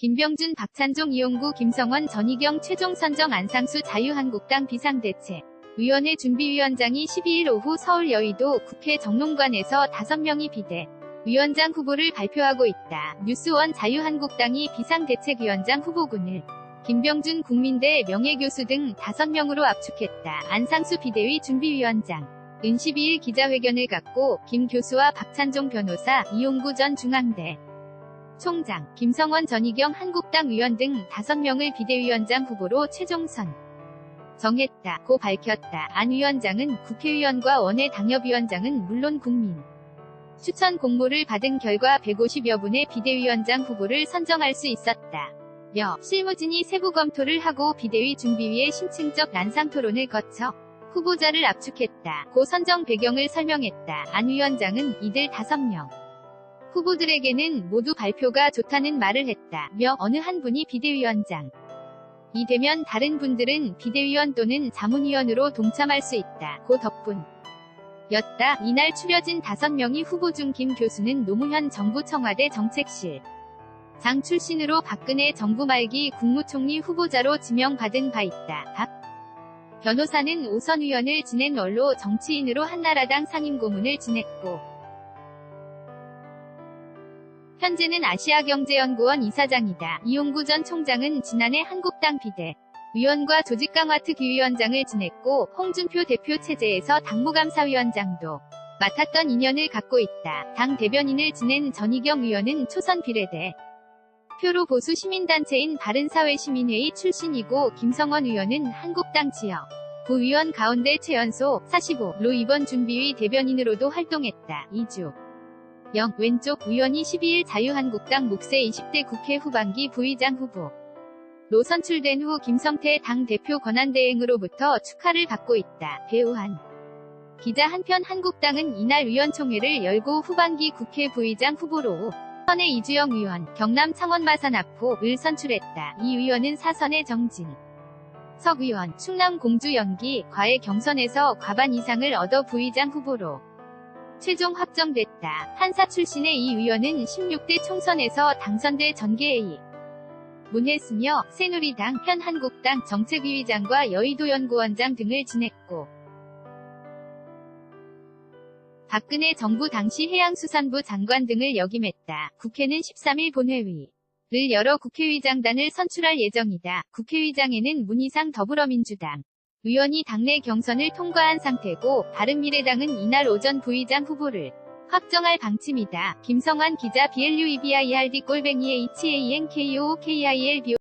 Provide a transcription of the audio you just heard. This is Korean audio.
김병준, 박찬종, 이용구, 김성원, 전희경 최종 선정 안상수 자유한국당 비상대책 위원회 준비위원장이 12일 오후 서울 여의도 국회 정론관에서 5명이 비대 위원장 후보를 발표하고 있다. 뉴스원 자유한국당이 비상대책위원장 후보군을 김병준 국민대 명예교수 등 5명으로 압축했다. 안상수 비대위 준비위원장 은 12일 기자회견을 갖고 김 교수와 박찬종 변호사, 이용구 전 중앙대 총장, 김성원 전희경 한국당 의원 등 5명을 비대위원장 후보로 최종선 정했다. 고 밝혔다. 안 위원장은 국회의원과 원외 당협위원장은 물론 국민 추천 공모를 받은 결과 150여 분의 비대위원장 후보를 선정할 수 있었다. 며 실무진이 세부 검토를 하고 비대위 준비위의 심층적 난상 토론을 거쳐 후보자를 압축했다. 고 선정 배경을 설명했다. 안 위원장은 이들 5명 후보들에게는 모두 발표가 좋다는 말을 했다. 며 어느 한 분이 비대위원장 이 되면 다른 분들은 비대위원 또는 자문위원으로 동참할 수 있다. 고 덕분 였다. 이날 추려진 5명이 후보 중 김 교수는 노무현 정부 청와대 정책실 장 출신으로 박근혜 정부 말기 국무총리 후보자로 지명받은 바 있다. 박 변호사는 오선 의원을 지낸 원로 정치인으로 한나라당 상임고문을 지냈고 현재는 아시아경제연구원 이사장이다. 이용구 전 총장은 지난해 한국당 비대 위원과 조직강화 특위위원장을 지냈고 홍준표 대표 체제에서 당무감사위원장도 맡았던 인연을 갖고 있다. 당 대변인을 지낸 전희경 의원은 초선 비례대 표로 보수 시민단체인 바른사회시민회의 출신이고 김성원 의원은 한국당 지역 부위원 가운데 최연소 45로 이번 준비위 대변인으로도 활동했다. 이주 영 왼쪽 의원이 12일 자유한국당 묵세 20대 국회 후반기 부의장 후보 로 선출된 후 김성태 당대표 권한대행으로부터 축하를 받고 있다. 배우한 기자 한편 한국당은 이날 위원총회를 열고 후반기 국회 부의장 후보로 선의 이주영 의원, 경남 창원 마산 앞포을 선출했다. 이 의원은 사선의 정진 석 의원, 충남 공주 연기, 과해 경선에서 과반 이상을 얻어 부의장 후보로 최종 확정됐다. 한사 출신의 이 의원은 16대 총선에서 당선돼 전개회의 문했으며 새누리당, 현 한국당 정책위의장과 여의도 연구원장 등을 지냈고 박근혜 정부 당시 해양수산부 장관 등을 역임했다. 국회는 13일 본회의 를 열어 국회의장단을 선출할 예정이다. 국회의장에는 문희상 더불어민주당 의원이 당내 경선을 통과한 상태고 바른미래당은 이날 오전 부의장 후보를 확정할 방침이다. 김성환 기자 BLUEBIRD 꼴뱅이 HANKOOKILB